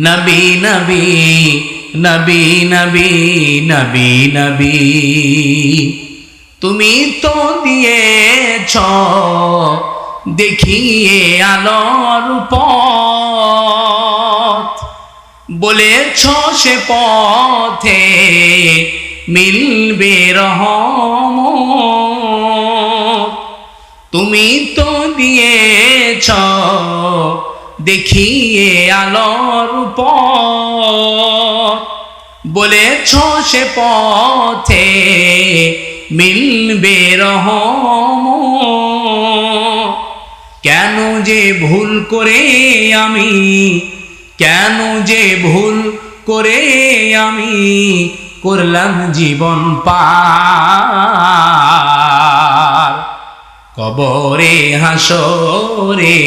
নবী নবী নবী নবী নবী নবী। তুমি তো দিয়েছ, দেখিয়ে আলোর পথ। বলেছ সে পথে মিলবে রহম। তুমি তো দিয়েছ দেখিয়ে আলোর পথ বলেছ সে পথে মিলবে রহম। কেন যে ভুল করে আমি, কেন যে ভুল করে আমি করলাম জীবন পার। কবরে হাসরে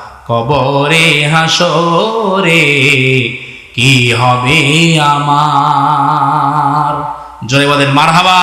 কবরে হাসরে কি হবে আমার? জয় বলেন মারহাবা।